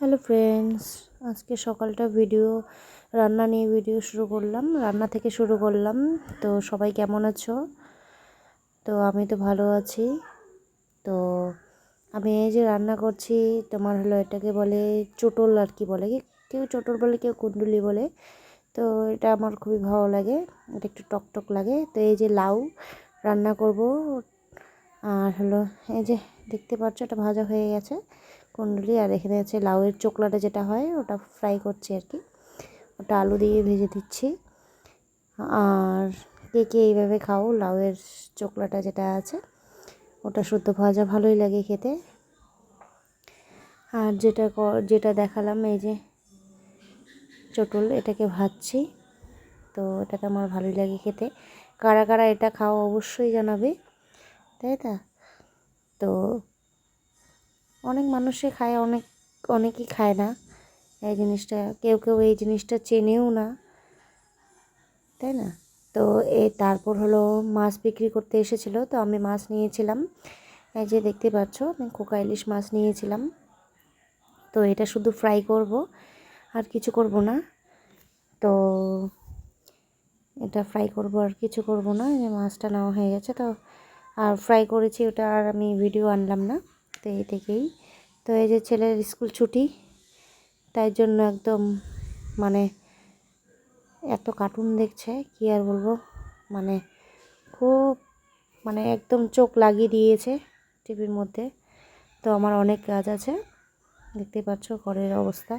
Hello friends, আজকে সকালটা video, রান্না নিয়ে ভিডিও শুরু করলাম। রান্না থেকে শুরু করলাম। তো সবাই কেমন আছো? তো আমি তো ভালো আছি। তো আমি এই যে রান্না করছি, তোমার হলো এটাকে বলে চোটল আর কি বলে। কেউ চোটল বলে, কেউ কুণ্ডুলি বলে। তো এটা আমার খুবই ভালো লাগে। এটা একটু টক টক লাগে। তো এই যে লাউ রান্না করব আর হলো, এই যে দেখতে পাচ্ছ এটা ভাজা হয়ে গেছে কুণ্ডলি, আর এখানে আছে লাউয়ের চোকলাটা যেটা হয়, ওটা ফ্রাই করছি আর কি। ওটা আলু দিয়ে ভেজে দিচ্ছি। আর কে কে এইভাবে খাও, লাউয়ের চোকলাটা যেটা আছে, ওটা শুদ্ধ ভাজা ভালোই লাগে খেতে। আর যেটা যেটা দেখালাম, এই যে চটল, এটাকে ভাজছি, তো এটাকে আমার ভালোই লাগে খেতে। কারা কারা এটা খাও অবশ্যই জানাবে। তাই তা? তো অনেক মানুষে খায়, অনেক, অনেকেই খায় না। এই জিনিসটা, কেউ কেউ এই জিনিসটা চেনেও না। তাই না? তো এ, তারপর হলো মাছ বিক্রি করতে এসেছিল, তো আমি মাছ নিয়েছিলাম। এই যে দেখতে পাচ্ছ, আমি কোকা ইলিশ মাছ নিয়েছিলাম। তো এটা শুধু ফ্রাই করব, আর কিছু করব না। তো এটা ফ্রাই করব, আর কিছু করব না। যে মাছটা নেওয়া হয়ে গেছে, তো আর ফ্রাই করেছি, ওটা আর আমি ভিডিও আনলাম না, তো এই থেকেই। তো এই যে ছেলের স্কুল ছুটি, তাই জন্য একদম মানে এত কার্টুন দেখছে, কি আর বলব? মানে খুব মানে একদম চোখ লাগিয়ে দিয়েছে টিভির মধ্যে। তো আমার অনেক কাজ আছে, দেখতে পাচ্ছ ঘরের অবস্থা।